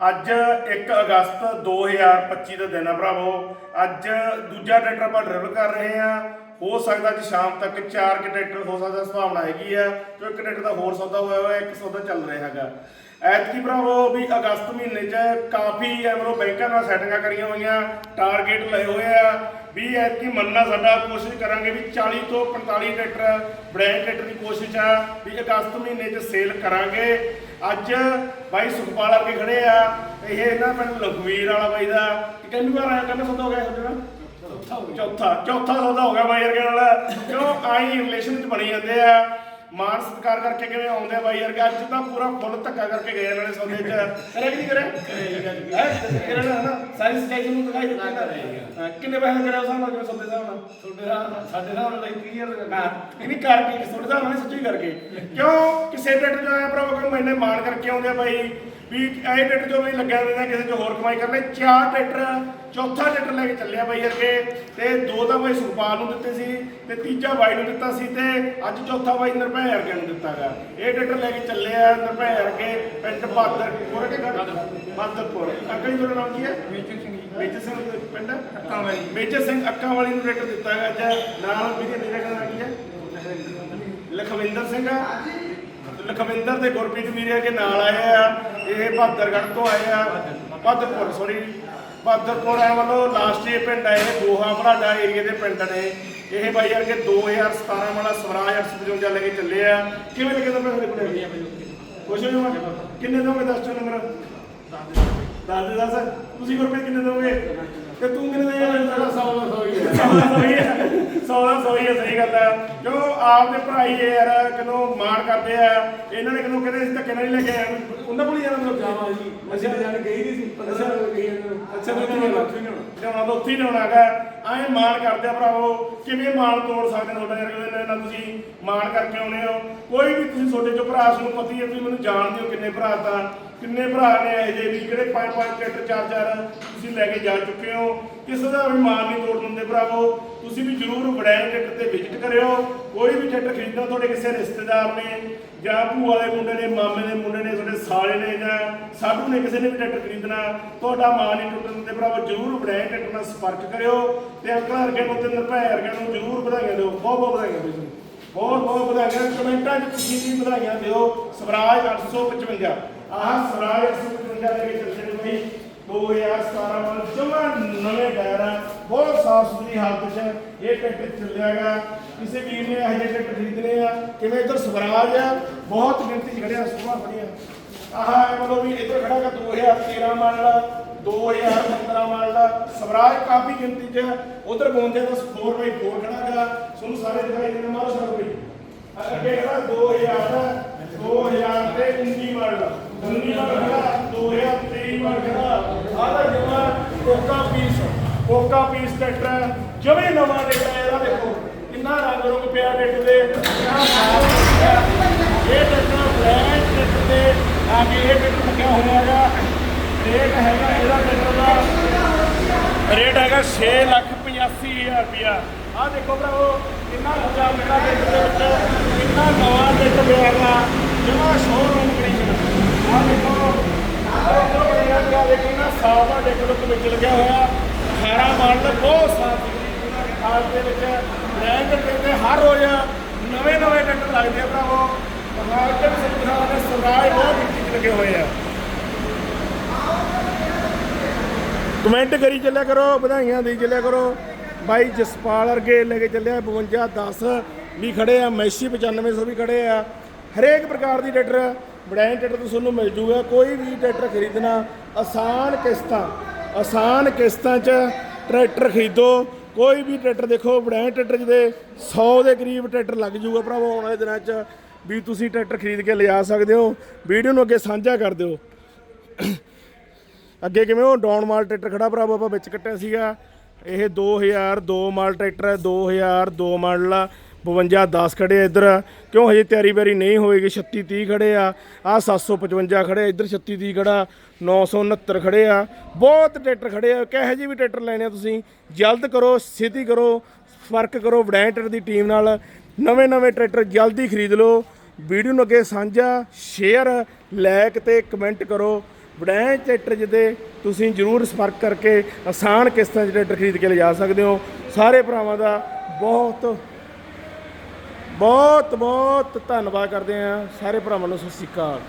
ਅੱਜ 1 ਅਗਸਤ 2025 ਦਾ ਦਿਨ ਆ ਭਰਾਵੋ। ਅੱਜ ਦੂਜਾ ਟਰੈਕਟਰ ਆਪਾਂ ਡਰਿਵਲ ਕਰ ਰਹੇ ਆ ਹੋ ਸਕਦਾ ਅੱਜ ਸ਼ਾਮ ਤੱਕ ਚਾਰ ਕੁ ਟਰੈਕਟਰ ਹੋ ਸਕਦਾ ਸੰਭਾਵਨਾ ਹੈਗੀ ਆ ਤੇ ਇੱਕ ਟਰੈਕਟਰ ਦਾ ਹੋਰ ਸੌਦਾ ਹੋਇਆ ਹੋਇਆ, ਇੱਕ ਸੌਦਾ ਚੱਲ ਰਿਹਾ ਹੈਗਾ। ਐਤਕੀ ਭਰਾਵੋ ਵੀ ਅਗਸਤ ਮਹੀਨੇ 'ਚ ਕਾਫੀ ਐਮਰੋ ਬੈਂਕਾਂ ਨਾਲ ਸੈਟਿੰਗਾਂ ਕਰੀਆਂ ਹੋਈਆਂ, ਟਾਰਗੇਟ ਲਏ ਹੋਏ ਆ। ਵੀ ਐਤਕੀ ਮੰਨਣਾ ਸਾਡਾ, ਕੋਸ਼ਿਸ਼ ਕਰਾਂਗੇ ਵੀ 40 ਤੋਂ 45 ਟਰੈਕਟਰ, ਬ੍ਰੈਂਡ ਟਰੈਕਟਰ ਦੀ ਕੋਸ਼ਿਸ਼ ਆ ਵੀ ਅਗਸਤ ਮਹੀਨੇ 'ਚ ਸੇਲ ਕਰਾਂਗੇ। ਅੱਜ ਬਾਈ ਸੁਖਪਾਲ ਕੇ ਖੜੇ ਆ। ਇਹ ਇਹਨਾਂ ਪਿੰਡ ਲਖਵੀਰ ਵਾਲਾ ਬਾਈ ਦਾ। ਕਿੰਨੀ ਵਾਰ ਆਇਆ? ਕਹਿੰਦਾ ਸੌਦਾ ਹੋ ਗਿਆ ਤੁਹਾਡੇ ਨਾਲ? ਚੌਥਾ ਚੌਥਾ। ਸੌਦਾ ਹੋ ਗਿਆ ਬਾਈ ਵਰਗੇ ਨਾਲ। ਕਿਉਂ? ਆਈ ਰਿਲੇਸ਼ਨ ਚ ਬਣੀ ਜਾਂਦੇ ਆ। ਮਾਨ ਸਤਿਕਾਰ ਕਰਕੇ ਕਿਵੇਂ ਆਉਂਦੇ ਬਾਈ ਵਰਗੇ? ਅੱਜ ਤਾਂ ਪੂਰਾ ਫੁੱਲ ਧੱਕਾ ਕਰਕੇ ਗਏ ਇਹਨਾਂ ਨੇ ਸੌਦੇ ਚ। ਕਰੇ ਕਿ ਨਹੀਂ ਕਰੇ ਕਰੇ ਨਾ ਨਾ ਸਾਰੀ ਸਟੇਜ ਨੂੰ ਦਿਖਾਈ ਦਿੱਤੀ ਨਾ ਹਾਂ, ਕਿੰਨੇ ਪੈਸੇ ਕਰਿਆ ਉਸ ਨਾਲ ਕਿਵੇਂ ਸੌਦੇ ਹਿਸਾਬ ਨਾਲ? ਤੁਹਾਡੇ ਨਾਲ। ਸਾਡੇ ਨਾਲ ਲਈ ਕਲੀਅਰ ਹਾਂ ਇਹ ਨਹੀਂ ਕਰਕੇ ਤੁਹਾਡੇ ਹਿਸਾਬ ਨਾਲ ਨੀ ਸੱਚੀ ਕਰਕੇ। ਕਿਉਂ? ਕਿਸੇ ਡੇਟ ਜੋ ਆਇਆ ਭਰਾ ਕੋਈ ਮੈਨੇ ਮਾਣ ਕਰਕੇ ਆਉਂਦੇ ਬਾਈ। ਵੀ ਇਹ ਡੇਟ ਜੋ ਵੀ ਲੱਗਿਆ ਹੋਇਆ ਕਿਸੇ ਚ ਹੋਰ ਕਮਾਈ ਕਰਨੇ। ਚਾਰ ਟਰੈਕਟਰ ਚੌਥਾ ਟਰੈਕਟਰ ਲੈ ਕੇ ਚੱਲਿਆ ਬਾਈ ਅੱਗੇ ਤੇ ਦੋ ਤਾਂ ਬਾਈ ਸੁਖਪਾਲ ਨੂੰ ਦਿੱਤੇ ਸੀ ਤੇ ਤੀਜਾ ਬਾਈ ਨੂੰ ਦਿੱਤਾ ਸੀ ਤੇ ਅੱਜ ਚੌਥਾ ਬਾਈ ਨਿਰਭੈ ਵਰਗੇ ਨੂੰ ਦਿੱਤਾਗਾ ਇਹ ਟਰੈਕਟਰ ਲੈ ਕੇ ਚੱਲੇ ਆ ਨਿਰਭੈ ਵਰਗੇ ਪਿੰਡ ਬਹਾਦਰਪੁਰ ਕੇ ਬਹਾਦਰਪੁਰ ਅੱਗੇ ਤੁਹਾਡਾ ਨਾਮ ਕੀ ਹੈ? ਮੇਜਰ ਸਿੰਘ ਜੀ। ਮੇਜਰ ਸਿੰਘ ਪਿੰਡ? ਅੱਕਾਂ ਵਾਲੀ। ਮੇਜਰ ਸਿੰਘ ਅੱਕਾਂ ਵਾਲੀ ਨੂੰ ਟਰੈਕਟਰ ਦਿੱਤਾ ਹੈਗਾ ਅੱਜ ਨਾਲ ਵੀਰੇ ਮੇਰੇ ਦਾ ਕੀ ਹੈ? ਲਖਵਿੰਦਰ ਸਿੰਘ ਆ। ਲਖਵਿੰਦਰ ਤੇ ਗੁਰਪ੍ਰੀਤ ਵੀਰੇ ਕੇ ਨਾਲ ਆਏ ਆ। ਇਹ ਬਹਾਦਰਗੜ੍ਹ ਤੋਂ ਆਏ ਆ। ਬਹਾਦਰਪੁਰ ਸੌਰੀ ਬਹਾਦਰਪੁਰ ਆ ਵੱਲੋਂ ਲਾਸਟ ਇਹ ਪਿੰਡ ਆ ਇਹ ਦੋਹਾ ਬਲਾਡਾ ਏਰੀਏ ਦੇ ਪਿੰਡ ਨੇ। ਇਹ ਬਾਈ ਯਾਰ ਕੇ 2017 ਵਾਲਾ ਸਵਰਾਜ 855 ਲੈ ਕੇ ਚੱਲੇ ਆ। ਕਿਵੇਂ ਲੱਗੇ ਤੁਹਾਨੂੰ ਸਾਡੇ ਕੋਲੇ? ਖੁਸ਼ ਹੋ ਜਾਓ ਕਿੰਨੇ ਦੋਗੇ 10 ਚੋਂ ਨੰਬਰ? ਦੱਸ ਦੇ ਦੱਸ। ਤੁਸੀਂ ਗੁਰਪ੍ਰੀਤ ਕਿੰਨੇ ਦੋਗੇ ਤੇ ਤੂੰ ਕਿੰਨੇ ਦਾ ਸੌ ਹੀ ਹੈ ਸੌਦਾ ਸੋਈ ਹੈ ਸੌਦਾ ਸੋਈ ਹੈ ਸਹੀ ਗੱਲ ਹੈ ਜੋ ਆਪਦੇ ਭਰਾਈ ਇਹ ਯਾਰ ਕਦੋਂ ਮਾਣ ਕਰਦੇ ਆ। ਇਹਨਾਂ ਨੇ ਕਦੋਂ ਕਹਿੰਦੇ ਅਸੀਂ ਧੱਕੇ ਨਾਲ ਨਹੀਂ ਲੈ ਕੇ ਆਏ। ਉਹਨਾਂ ਕੋਲ ਹੀ ਜਾਣਾ ਲੋਕ ਜਾਵਾਂ ਜੀ। ਅਸੀਂ ਜਾਣ ਗਈ ਨਹੀਂ ਸੀ 15 ਸਾਲ ਗਈ ਅੱਛਾ ਵੀ ਉੱਥੇ ਜਾਣਾ ਤਾਂ ਉੱਥੇ ਹੀ ਲਿਆਉਣਾ ਹੈਗਾ। ਐਂ ਮਾਣ ਕਰਦੇ ਆ ਭਰਾਵੋ, ਕਿਵੇਂ ਮਾਣ ਤੋੜ ਸਕਦੇ ਨੇ ਤੁਹਾਡਾ ਯਾਰ ਨਾ? ਤੁਸੀਂ ਮਾਣ ਕਰਕੇ ਆਉਣੇ ਹੋ। ਕੋਈ ਵੀ ਤੁਸੀਂ ਤੁਹਾਡੇ ਚੋਂ ਭਰਾ ਨੂੰ ਪਤੀ ਹੈ, ਤੁਸੀਂ ਮੈਨੂੰ ਜਾਣਦੇ ਹੋ ਕਿੰਨੇ ਭਰਾ ਤਾਂ ਕਿੰਨੇ ਭਰਾ ਨੇ ਇਹ ਜਿਹੇ ਵੀ, ਜਿਹੜੇ ਪੰਜ ਪੰਜ ਟਰੈਕਟਰ ਚਾਰ ਚਾਰ ਤੁਸੀਂ ਲੈ ਕੇ ਜਾ ਚੁੱਕੇ ਹੋ। ਕਿਸੇ ਦਾ ਵੀ ਮਾਣ ਨਹੀਂ ਤੋੜ ਦਿੰਦੇ ਭਰਾਵੋ। ਤੁਸੀਂ ਵੀ ਜਰੂਰ ਵਡੈਨ ਟਰੈਕਟਰ ਤੇ ਵਿਜ਼ਿਟ ਕਰਿਓ। ਕੋਈ ਵੀ ਟਰੈਕਟਰ ਖਰੀਦਣਾ, ਤੁਹਾਡੇ ਕਿਸੇ ਰਿਸ਼ਤੇਦਾਰ ਨੇ ਜਾਂ ਭੂਆ ਦੇ ਮੁੰਡੇ ਨੇ, ਮਾਮੇ ਦੇ ਮੁੰਡੇ ਨੇ, ਤੁਹਾਡੇ ਸਾਲੇ ਨੇ ਜਾਂ ਸਾਧੂ ਨੇ ਕਿਸੇ ਨੇ ਵੀ ਟਰੈਕਟਰ ਖਰੀਦਣਾ, ਤੁਹਾਡਾ ਮਾਣ ਨਹੀਂ ਟੁੱਟਣ ਦਿੰਦੇ, ਭਰਾਵੋ, ਜਰੂਰ ਵਡੈਨ ਟਰੈਕਟਰ ਨਾਲ ਸੰਪਰਕ ਕਰਿਓ ਤੇ ਅੰਕਲ ਵਰਗੇ ਨੂੰ ਤੇ ਨਿਰਭੈ ਵਰਗੇ ਨੂੰ ਜਰੂਰ ਵਧਾਈਆਂ ਦਿਓ, ਬਹੁਤ ਬਹੁਤ ਵਧਾਈਆਂ ਦਿਓ ਬਹੁਤ ਬਹੁਤ ਵਧਾਈਆਂ ਕਮੈਂਟਾਂ 'ਚ ਤੁਸੀਂ ਵੀ ਵਧਾਈਆਂ ਦਿਓ। ਸਵਰਾਜ 855 ਆਹ ਸਵਰਾਜ 855 ਲੈ ਕੇ ਚੱਲੇ ਬਈ। 2017 ਵਾਲਾ ਜਮਾ ਨਵੇਂ ਟਾਇਰ ਬਹੁਤ ਸਾਫ਼ ਸੁਥਰੀ ਹਾਲਤ 'ਚ ਇਹ ਟਰੈਕਟਰ ਚੱਲਿਆਗਾ ਕਿਸੇ ਵੀਰ ਨੇ ਇਹੋ ਜਿਹੇ ਟਰੈਕਟਰ ਖਰੀਦਣੇ ਆ। ਕਿਵੇਂ ਇੱਧਰ ਸਵਰਾਜ ਆ? ਬਹੁਤ ਗਿਣਤੀ 'ਚ ਖੜਿਆ ਸੁਭਾ ਖੜੀਆਂ ਆਹ, ਇਹ ਮਤਲਬ ਵੀ ਇੱਧਰ ਖੜਾਗਾ 2013 ਮਾਡਲ 2015 ਮਾਡਲ ਸਵਰਾਜ ਕਾਫੀ ਗਿਣਤੀ 'ਚ ਉਧਰ 52 ਦਾ 4x4 ਖੜਾਗਾ ਤੁਹਾਨੂੰ ਸਾਰੇ ਦਿਖਾਈ ਦਿੰਦੇ ਮਾਰੋ ਸਰ ਬਈ ਅੱਗੇ ਖੜਾ 2000 ਦਾ 2000 ਤੇ 19 ਮਾਡਲ 19 ਮਾਡਲ ਖੜਾ 2023 ਮਾਡਲ ਖੜਾ ਆਹ ਦਾ ਜਮਾ ਕੋਕਾ ਪੀਸ ਕੋਕਾ ਪੀਸ ਟਰੈਕਟਰ ਜਮੇ ਨਵਾਂ ਟਰੈਕਟਰ ਇਹਦਾ ਦੇਖੋ। ਕਿੰਨਾ ਰੰਗ ਰੁੰਗ ਪਿਆ ਟਰੈਕਟਰ ਦੇ ਕਿੰਨਾ ਸਾਫ਼ ਪਿਆ ਇਹ ਟਰੈਕਟਰ ਬ੍ਰੈਂਡ ਟਰੈਕਟਰ ਦੇ ਆਗੇ ਇਹ ਟਰੈਕਟਰ ਲੱਗਿਆ ਹੋਇਆ ਹੈਗਾ ਰੇਟ ਹੈਗਾ ਇਹਦਾ ਟਰੈਕਟਰ ਦਾ। ਰੇਟ ਹੈਗਾ 6 ਲੱਖ 85 ਹਜ਼ਾਰ ਰੁਪਇਆ। ਆਹ ਦੇਖੋ ਭਰਾਵੋ, ਕਿੰਨਾ ਖਰਚਾ ਮੇਰਾ ਟਰੈਕਟਰ ਦੇ ਵਿੱਚ, ਕਿੰਨਾ ਨਵਾਂ ਟਰੈਕਟਰ ਪਿਆ ਹੈਗਾ ਜਮਾ ਸ਼ੋਰੂਮ ਕੰਡੀਸ਼ਨ ਆਹ ਦੇਖੋ ਕਿੰਨਾ ਸਾਫ਼ ਦਾ ਟਰੈਕਟਰ ਵਿੱਚ ਲੱਗਿਆ ਹੋਇਆ। 18 ਮਾਡਲ ਬਹੁਤ ਸਾਫ਼ ਸੁਥਰੀ ਹਾਲਤ ਦੇ ਵਿੱਚ ਬ੍ਰੈਂਡ ਦੇ ਹਰ ਰੋਜ਼ ਨਵੇਂ ਨਵੇਂ ਟਰੈਕਟਰ ਲੱਗਦੇ ਆ ਭਰਾਵੋ। ਮਾਰਕੀਟ ਸੰਸਾਰ ਦੇ ਸਵਰਾਜ ਬਹੁਤ ਗਿਣਤੀ ਲੱਗੇ ਹੋਏ ਆ। ਕਮੈਂਟ ਕਰੀ ਚੱਲਿਆ ਕਰੋ, ਵਧਾਈਆਂ ਦੇਈ ਚੱਲਿਆ ਕਰੋ। ਬਾਈ ਜਸਪਾਲ ਅਰਗੇ ਲੈ ਕੇ ਚੱਲਿਆ 52 10 ਵੀ ਖੜੇ ਆ, ਮੈਸੀ 9500 ਵੀ ਖੜੇ ਆ। ਹਰੇਕ ਪ੍ਰਕਾਰ ਦੀ ਟਰੈਕਟਰ ਬੜੈਨ ਟਰੈਕਟਰ ਤੋਂ ਤੁਹਾਨੂੰ ਮਿਲ ਜੂਗਾ। ਕੋਈ ਵੀ ਟਰੈਕਟਰ ਖਰੀਦਣਾ, ਆਸਾਨ ਕਿਸ਼ਤਾਂ ਆਸਾਨ ਕਿਸ਼ਤਾਂ 'ਚ ਟਰੈਕਟਰ ਖਰੀਦੋ। ਕੋਈ ਵੀ ਟਰੈਕਟਰ ਦੇਖੋ ਬੜੈਨ ਟਰੈਕਟਰ ਜਿਹਦੇ 100 ਦੇ ਕਰੀਬ ਟਰੈਕਟਰ ਲੱਗ ਜੂਗਾ ਭਰਾਵੋ ਆਉਣ ਵਾਲੇ ਦਿਨਾਂ 'ਚ। ਵੀ ਤੁਸੀਂ ਟਰੈਕਟਰ ਖਰੀਦ ਕੇ ਲਿਜਾ ਸਕਦੇ ਹੋ। ਵੀਡੀਓ ਨੂੰ ਅੱਗੇ ਸਾਂਝਾ ਕਰ ਦਿਓ। ਅੱਗੇ ਕਿਵੇਂ ਉਹ ਡਾਊਨ ਮਾਲ ਟਰੈਕਟਰ ਖੜਾ ਭਰਾਵਾ ਆਪਾਂ ਵਿੱਚ ਕੱਟਿਆ ਸੀਗਾ। ਇਹ 2002 ਮਾਲ ਟਰੈਕਟਰ ਹੈ 2002 ਮਾਡਲ ਆ 52 10 ਖੜੇ ਆ ਇੱਧਰ। ਕਿਉਂ ਹਜੇ ਤਿਆਰੀ ਬੈਰੀ ਨਹੀਂ ਹੋਏਗੀ 36 30 ਖੜੇ ਆ। ਆ 755 ਖੜੇ ਆ, ਇੱਧਰ 36 30 ਖੜਾ 969 ਖੜੇ ਆ। ਬਹੁਤ ਟਰੈਕਟਰ ਖੜੇ ਆ ਕਿਹੋ ਜਿਹੇ ਵੀ ਟਰੈਕਟਰ ਲੈਣੇ ਆ ਤੁਸੀਂ ਜਲਦ ਕਰੋ ਸਿੱਧੀ ਕਰੋ ਫ਼ਰਕ ਕਰੋ ਵਡੈਂ ਟਰੈਕਟਰ ਦੀ ਟੀਮ ਨਾਲ। ਨਵੇਂ ਨਵੇਂ ਟਰੈਕਟਰ ਜਲਦੀ ਖਰੀਦ ਲਓ। ਵੀਡੀਓ ਨੂੰ ਅੱਗੇ ਸਾਂਝਾ ਸ਼ੇਅਰ ਲਾਇਕ ਤੇ ਕਮੈਂਟ ਕਰੋ। ਵਡੈਂ ਟਰੈਕਟਰ ਜਿਹਦੇ ਤੁਸੀਂ ਜਰੂਰ ਸੰਪਰਕ ਕਰਕੇ ਆਸਾਨ ਕਿਸ਼ਤਾਂ 'ਚ ਟਰੈਕਟਰ ਖਰੀਦ ਕੇ ਲਿਜਾ ਸਕਦੇ ਹੋ। ਸਾਰੇ ਭਰਾਵਾਂ ਦਾ ਬਹੁਤ ਬਹੁਤ ਬਹੁਤ ਧੰਨਵਾਦ ਕਰਦੇ ਆ ਸਾਰੇ ਭਰਾਵਾਂ ਨੂੰ ਸਤਿ ਸ਼੍ਰੀ ਅਕਾਲ।